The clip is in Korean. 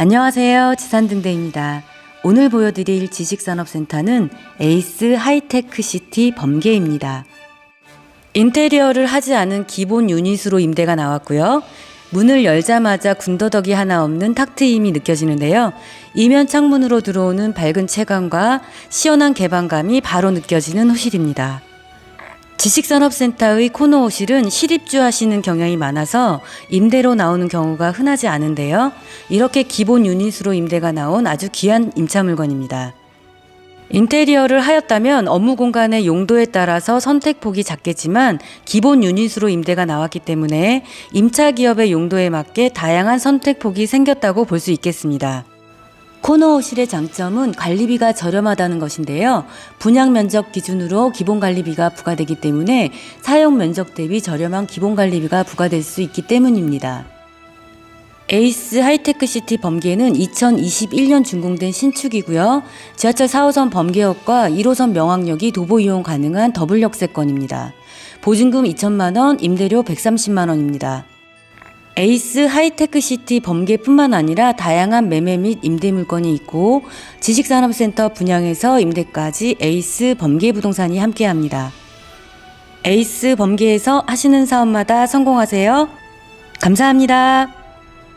안녕하세요. 지산등대입니다. 오늘 보여드릴 지식산업센터는 에이스 하이테크 시티 범계입니다. 인테리어를 하지 않은 기본 유닛으로 임대가 나왔고요. 문을 열자마자 군더더기 하나 없는 탁 트임이 느껴지는데요. 이면 창문으로 들어오는 밝은 채광과 시원한 개방감이 바로 느껴지는 호실입니다. 지식산업센터의 코너 호실은 실입주 하시는 경향이 많아서 임대로 나오는 경우가 흔하지 않은데요. 이렇게 기본 유닛으로 임대가 나온 아주 귀한 임차 물건입니다. 인테리어를 하였다면 업무 공간의 용도에 따라서 선택폭이 작겠지만 기본 유닛으로 임대가 나왔기 때문에 임차 기업의 용도에 맞게 다양한 선택폭이 생겼다고 볼 수 있겠습니다. 코너호실의 장점은 관리비가 저렴하다는 것인데요. 분양 면적 기준으로 기본 관리비가 부과되기 때문에 사용 면적 대비 저렴한 기본 관리비가 부과될 수 있기 때문입니다. 에이스 하이테크 시티 범계는 2021년 준공된 신축이고요. 지하철 4호선 범계역과 1호선 명학역이 도보 이용 가능한 더블 역세권입니다. 보증금 2천만 원, 임대료 130만 원입니다. 에이스 하이테크 시티 범계뿐만 아니라 다양한 매매 및 임대 물건이 있고 지식산업센터 분양에서 임대까지 에이스 범계 부동산이 함께합니다. 에이스 범계에서 하시는 사업마다 성공하세요. 감사합니다.